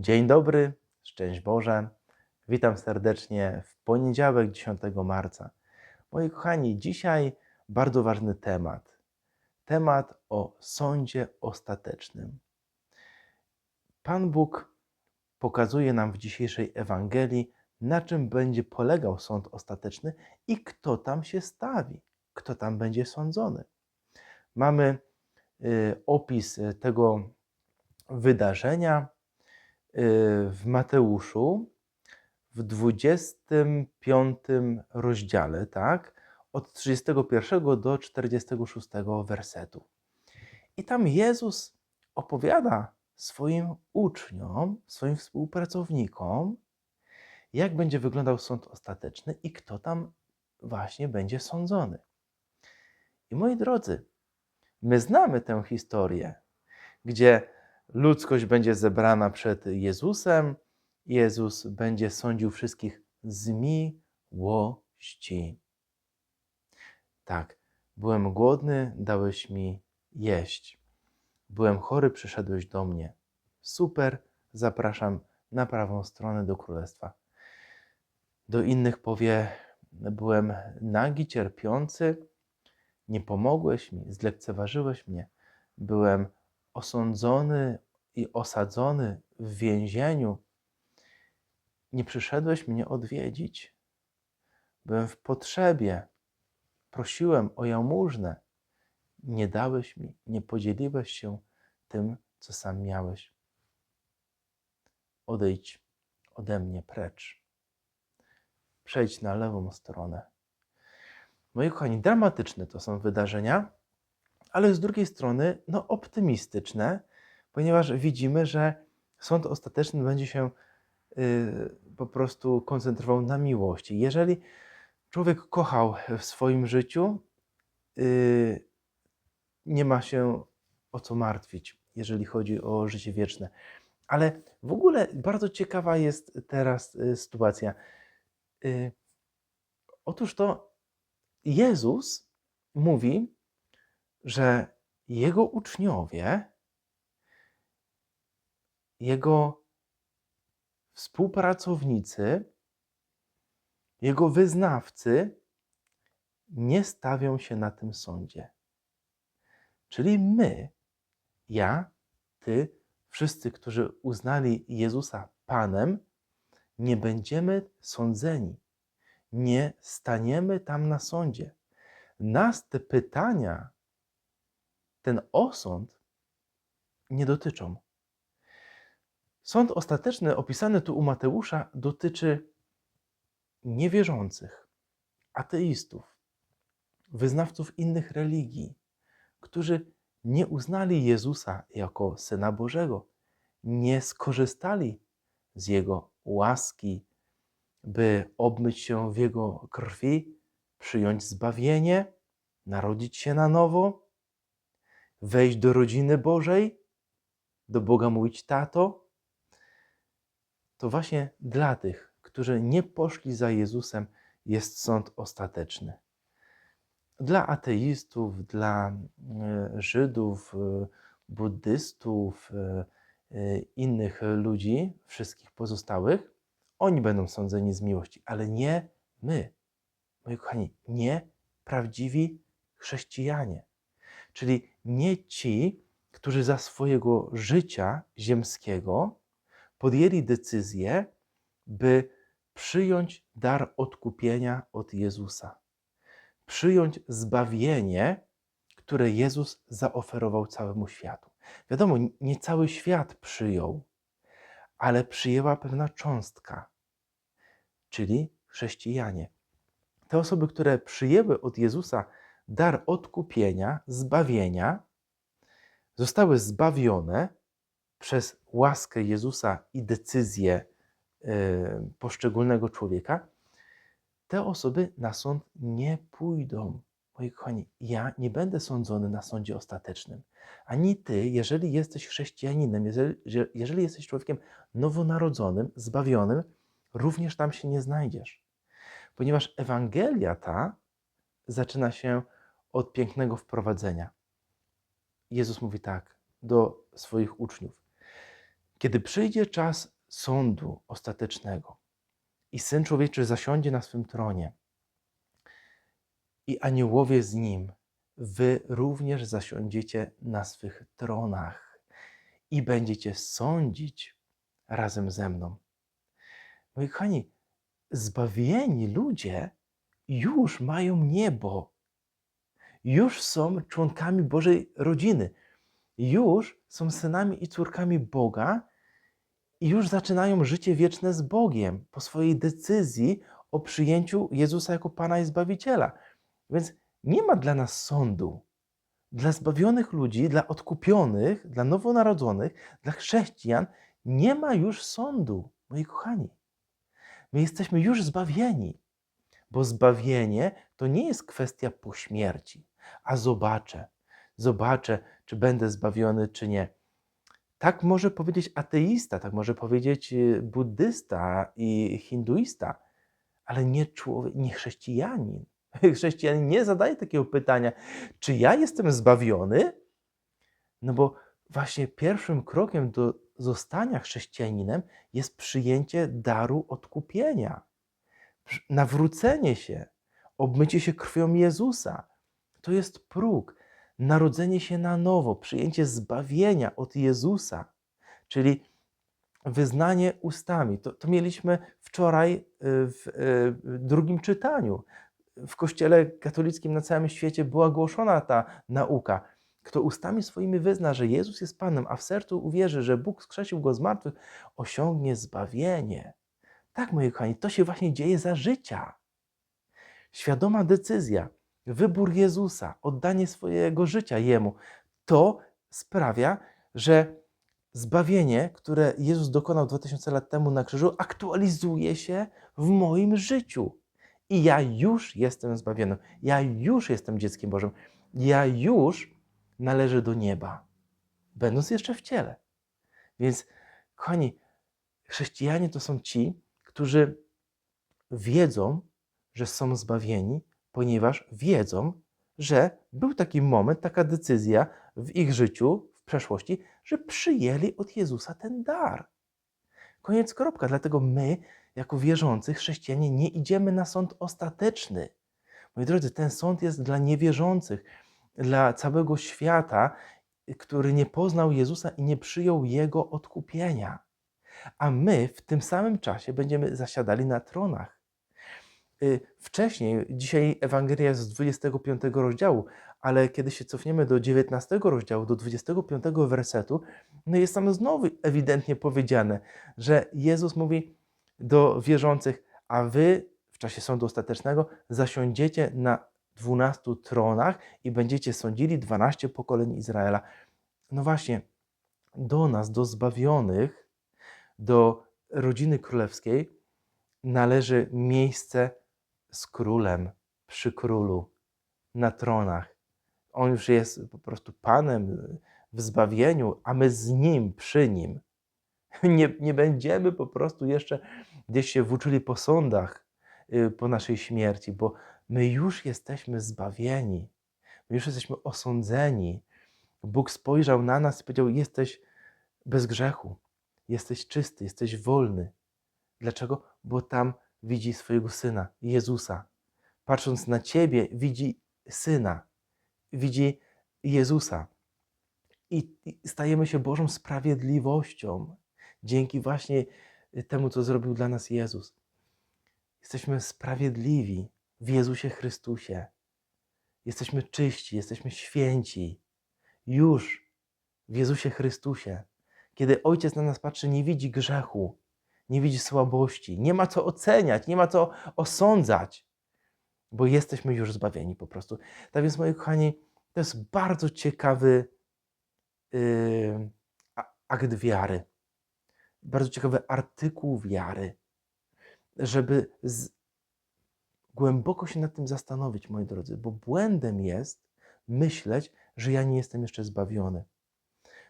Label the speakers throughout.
Speaker 1: Dzień dobry, szczęść Boże. Witam serdecznie w poniedziałek 10 marca. Moi kochani, dzisiaj bardzo ważny temat. Temat o sądzie ostatecznym. Pan Bóg pokazuje nam w dzisiejszej Ewangelii, na czym będzie polegał sąd ostateczny i kto tam się stawi, kto tam będzie sądzony. Mamy y, opis y, tego wydarzenia w Mateuszu w 25 rozdziale, tak? Od 31 do 46 wersetu. I tam Jezus opowiada swoim uczniom, swoim współpracownikom, jak będzie wyglądał sąd ostateczny i kto tam właśnie będzie sądzony. I moi drodzy, my znamy tę historię, gdzie ludzkość będzie zebrana przed Jezusem, Jezus będzie sądził wszystkich z miłości. Tak, byłem głodny, dałeś mi jeść. Byłem chory, przyszedłeś do mnie. Super, zapraszam na prawą stronę do królestwa. Do innych powie: Byłem nagi, cierpiący, nie pomogłeś mi, zlekceważyłeś mnie. Byłem osądzony i osadzony w więzieniu. Nie przyszedłeś mnie odwiedzić. Byłem w potrzebie. Prosiłem o jałmużnę. Nie dałeś mi, nie podzieliłeś się tym, co sam miałeś. Odejdź ode mnie precz. Przejdź na lewą stronę. Moi kochani, dramatyczne to są wydarzenia, ale z drugiej strony no, optymistyczne, ponieważ widzimy, że sąd ostateczny będzie się y, po prostu koncentrował na miłości. Jeżeli człowiek kochał w swoim życiu, y, nie ma się o co martwić, jeżeli chodzi o życie wieczne. Ale w ogóle bardzo ciekawa jest teraz y, sytuacja. Otóż to Jezus mówi, że jego uczniowie, jego współpracownicy, jego wyznawcy nie stawią się na tym sądzie. Czyli my, ja, ty, wszyscy, którzy uznali Jezusa Panem, nie będziemy sądzeni. Nie staniemy tam na sądzie. Nas te pytania, ten osąd nie dotyczą. Sąd ostateczny opisany tu u Mateusza dotyczy niewierzących, ateistów, wyznawców innych religii, którzy nie uznali Jezusa jako Syna Bożego, nie skorzystali z Jego łaski, by obmyć się w Jego krwi, przyjąć zbawienie, narodzić się na nowo, wejść do rodziny Bożej, do Boga mówić tato, to właśnie dla tych, którzy nie poszli za Jezusem, jest sąd ostateczny. Dla ateistów, dla e, Żydów, e, buddystów, e, innych ludzi, wszystkich pozostałych, oni będą sądzeni z miłości, ale nie my. Moi kochani, nie prawdziwi chrześcijanie. Czyli nie ci, którzy za swojego życia ziemskiego podjęli decyzję, by przyjąć dar odkupienia od Jezusa, przyjąć zbawienie, które Jezus zaoferował całemu światu. Wiadomo, nie cały świat przyjął, ale przyjęła pewna cząstka, czyli chrześcijanie. Te osoby, które przyjęły od Jezusa dar odkupienia, zbawienia, zostały zbawione przez łaskę Jezusa i decyzję e, poszczególnego człowieka, te osoby na sąd nie pójdą. Moi kochani, ja nie będę sądzony na sądzie ostatecznym. Ani ty, jeżeli jesteś chrześcijaninem, jeżeli, jeżeli jesteś człowiekiem nowonarodzonym, zbawionym, również tam się nie znajdziesz. Ponieważ Ewangelia ta zaczyna się od pięknego wprowadzenia. Jezus mówi tak do swoich uczniów: Kiedy przyjdzie czas sądu ostatecznego i Syn Człowieczy zasiądzie na swym tronie i aniołowie z Nim, wy również zasiądziecie na swych tronach i będziecie sądzić razem ze mną. Moi kochani, zbawieni ludzie już mają niebo. Już są członkami Bożej rodziny. Już są synami i córkami Boga i już zaczynają życie wieczne z Bogiem po swojej decyzji o przyjęciu Jezusa jako Pana i Zbawiciela. Więc nie ma dla nas sądu. Dla zbawionych ludzi, dla odkupionych, dla nowonarodzonych, dla chrześcijan nie ma już sądu, moi kochani. My jesteśmy już zbawieni, bo zbawienie to nie jest kwestia po śmierci, a zobaczę, zobaczę, czy będę zbawiony, czy nie. Tak może powiedzieć ateista, tak może powiedzieć y, buddysta i hinduista, ale nie człowiek, nie chrześcijanin. Chrześcijanin nie zadaje takiego pytania, czy ja jestem zbawiony? No bo właśnie pierwszym krokiem do zostania chrześcijaninem jest przyjęcie daru odkupienia, nawrócenie się, obmycie się krwią Jezusa. To jest próg, narodzenie się na nowo, przyjęcie zbawienia od Jezusa, czyli wyznanie ustami. To, to mieliśmy wczoraj y, y, w drugim czytaniu. W Kościele katolickim na całym świecie była głoszona ta nauka kto ustami swoimi wyzna, że Jezus jest Panem, a w sercu uwierzy, że Bóg skrzesił go z martwych, osiągnie zbawienie. Tak, moi kochani, to się właśnie dzieje za życia. Świadoma decyzja, wybór Jezusa, oddanie swojego życia Jemu, to sprawia, że zbawienie, które Jezus dokonał 2000 lat temu na krzyżu, aktualizuje się w moim życiu. I ja już jestem zbawiony. Ja już jestem dzieckiem Bożym. Ja już należy do nieba, będąc jeszcze w ciele. Więc, kochani, chrześcijanie to są ci, którzy wiedzą, że są zbawieni, ponieważ wiedzą, że był taki moment, taka decyzja w ich życiu, w przeszłości, że przyjęli od Jezusa ten dar. Koniec, kropka. Dlatego my, jako wierzący chrześcijanie, nie idziemy na sąd ostateczny. Moi drodzy, ten sąd jest dla niewierzących dla całego świata, który nie poznał Jezusa i nie przyjął Jego odkupienia. A my w tym samym czasie będziemy zasiadali na tronach. Y, wcześniej, dzisiaj Ewangelia jest z 25 rozdziału, ale kiedy się cofniemy do 19 rozdziału, do 25 wersetu, no jest tam znowu ewidentnie powiedziane, że Jezus mówi do wierzących, a wy w czasie sądu ostatecznego zasiądziecie na dwunastu tronach i będziecie sądzili dwanaście pokoleń Izraela. No właśnie, do nas, do zbawionych, do rodziny królewskiej należy miejsce z królem, przy królu, na tronach. On już jest po prostu Panem w zbawieniu, a my z Nim, przy Nim. Nie, nie będziemy po prostu jeszcze gdzieś się włóczyli po sądach y, po naszej śmierci, bo My już jesteśmy zbawieni, my już jesteśmy osądzeni. Bóg spojrzał na nas i powiedział: Jesteś bez grzechu, jesteś czysty, jesteś wolny. Dlaczego? Bo tam widzi swojego syna, Jezusa. Patrząc na ciebie, widzi syna, widzi Jezusa. I stajemy się Bożą sprawiedliwością dzięki właśnie temu, co zrobił dla nas Jezus. Jesteśmy sprawiedliwi w Jezusie Chrystusie. Jesteśmy czyści, jesteśmy święci. Już w Jezusie Chrystusie. Kiedy Ojciec na nas patrzy, nie widzi grzechu, nie widzi słabości, nie ma co oceniać, nie ma co osądzać, bo jesteśmy już zbawieni po prostu. Tak więc, moi kochani, to jest bardzo ciekawy yy, akt wiary, bardzo ciekawy artykuł wiary, żeby z, głęboko się nad tym zastanowić, moi drodzy, bo błędem jest myśleć, że ja nie jestem jeszcze zbawiony,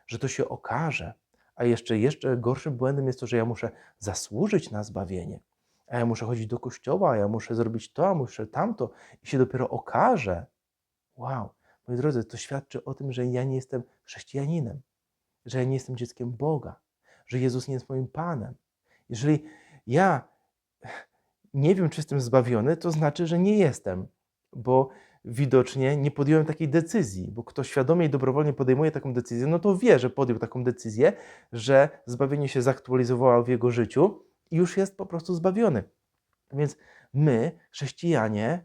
Speaker 1: że to się okaże. A jeszcze, jeszcze gorszym błędem jest to, że ja muszę zasłużyć na zbawienie, a ja muszę chodzić do kościoła, a ja muszę zrobić to, a muszę tamto i się dopiero okaże. Wow, moi drodzy, to świadczy o tym, że ja nie jestem chrześcijaninem, że ja nie jestem dzieckiem Boga, że Jezus nie jest moim Panem. Jeżeli ja nie wiem, czy jestem zbawiony, to znaczy, że nie jestem, bo widocznie nie podjąłem takiej decyzji, bo kto świadomie i dobrowolnie podejmuje taką decyzję, no to wie, że podjął taką decyzję, że zbawienie się zaktualizowało w jego życiu i już jest po prostu zbawiony. Więc my, chrześcijanie,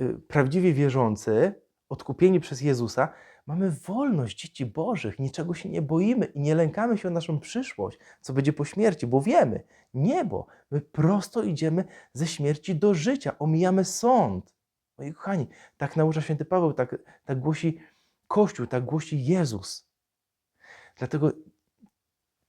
Speaker 1: y, prawdziwie wierzący, odkupieni przez Jezusa, mamy wolność dzieci Bożych, niczego się nie boimy i nie lękamy się o naszą przyszłość, co będzie po śmierci, bo wiemy, niebo, my prosto idziemy ze śmierci do życia, omijamy sąd. Moi kochani, tak naucza święty Paweł, tak, tak głosi Kościół, tak głosi Jezus. Dlatego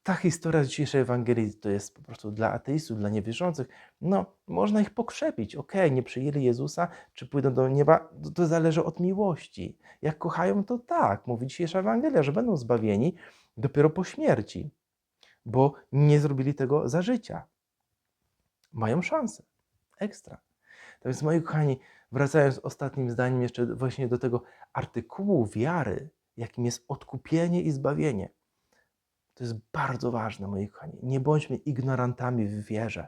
Speaker 1: ta historia z dzisiejszej Ewangelii to jest po prostu dla ateistów, dla niewierzących. No, można ich pokrzepić. Okej, nie przyjęli Jezusa, czy pójdą do nieba, to, to zależy od miłości. Jak kochają, to tak, mówi dzisiejsza Ewangelia, że będą zbawieni dopiero po śmierci, bo nie zrobili tego za życia. Mają szansę. Ekstra. Tak więc, moi kochani, wracając ostatnim zdaniem jeszcze właśnie do tego artykułu wiary, jakim jest odkupienie i zbawienie. To jest bardzo ważne, moi kochani. Nie bądźmy ignorantami w wierze.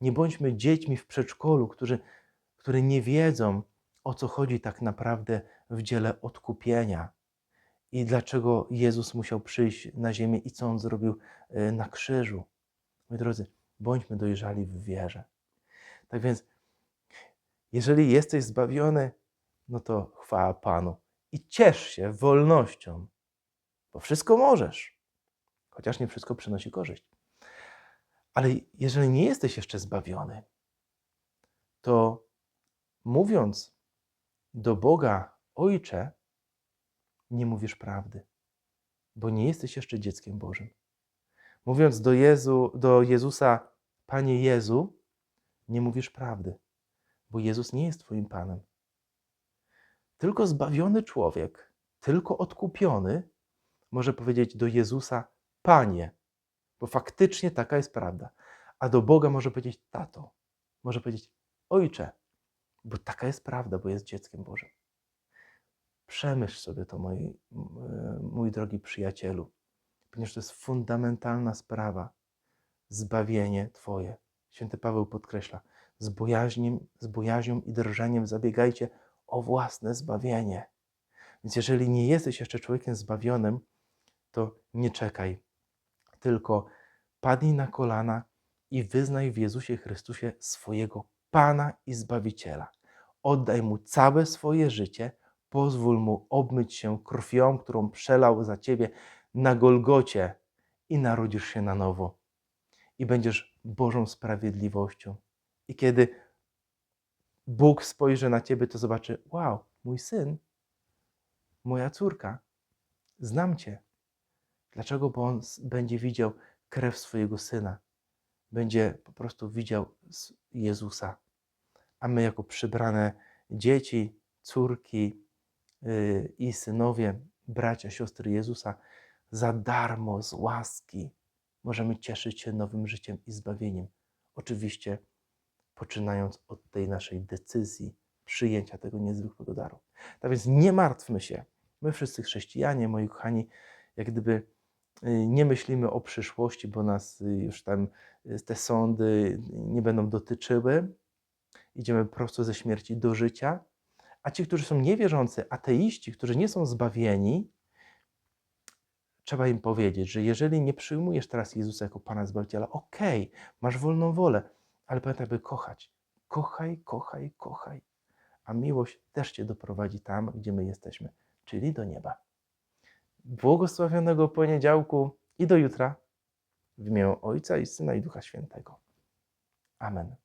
Speaker 1: Nie bądźmy dziećmi w przedszkolu, którzy, które nie wiedzą, o co chodzi tak naprawdę w dziele odkupienia i dlaczego Jezus musiał przyjść na ziemię i co on zrobił y, na krzyżu. Moi drodzy, bądźmy dojrzali w wierze. Tak więc, jeżeli jesteś zbawiony, no to chwała Panu i ciesz się wolnością, bo wszystko możesz chociaż nie wszystko przynosi korzyść. Ale jeżeli nie jesteś jeszcze zbawiony, to mówiąc do Boga Ojcze, nie mówisz prawdy, bo nie jesteś jeszcze dzieckiem Bożym. Mówiąc do, Jezu, do Jezusa, Panie Jezu, nie mówisz prawdy, bo Jezus nie jest Twoim Panem. Tylko zbawiony człowiek, tylko odkupiony może powiedzieć do Jezusa, Panie, bo faktycznie taka jest prawda. A do Boga może powiedzieć tato, może powiedzieć ojcze, bo taka jest prawda, bo jest dzieckiem Bożym. Przemyśl sobie to, mój, mój drogi przyjacielu, ponieważ to jest fundamentalna sprawa. Zbawienie Twoje. Święty Paweł podkreśla, z bojaźnią, z bojaźnią i drżeniem zabiegajcie o własne zbawienie. Więc jeżeli nie jesteś jeszcze człowiekiem zbawionym, to nie czekaj, tylko padnij na kolana i wyznaj w Jezusie Chrystusie swojego Pana i Zbawiciela. Oddaj Mu całe swoje życie, pozwól Mu obmyć się krwią, którą przelał za Ciebie na Golgocie i narodzisz się na nowo. I będziesz Bożą sprawiedliwością. I kiedy Bóg spojrzy na Ciebie, to zobaczy, wow, mój syn, moja córka, znam Cię, Dlaczego? Bo on będzie widział krew swojego syna, będzie po prostu widział Jezusa. A my, jako przybrane dzieci, córki yy, i synowie, bracia, siostry Jezusa, za darmo, z łaski możemy cieszyć się nowym życiem i zbawieniem. Oczywiście poczynając od tej naszej decyzji przyjęcia tego niezwykłego daru. Tak więc nie martwmy się. My wszyscy chrześcijanie, moi kochani, jak gdyby Y, nie myślimy o przyszłości, bo nas y, już tam y, te sądy nie będą dotyczyły. Idziemy prosto ze śmierci do życia. A ci, którzy są niewierzący, ateiści, którzy nie są zbawieni, trzeba im powiedzieć, że jeżeli nie przyjmujesz teraz Jezusa jako Pana Zbawiciela, okej, okay, masz wolną wolę, ale pamiętaj, by kochać. Kochaj, kochaj, kochaj. A miłość też Cię doprowadzi tam, gdzie my jesteśmy, czyli do nieba błogosławionego poniedziałku i do jutra w imię Ojca i Syna i Ducha Świętego. Amen.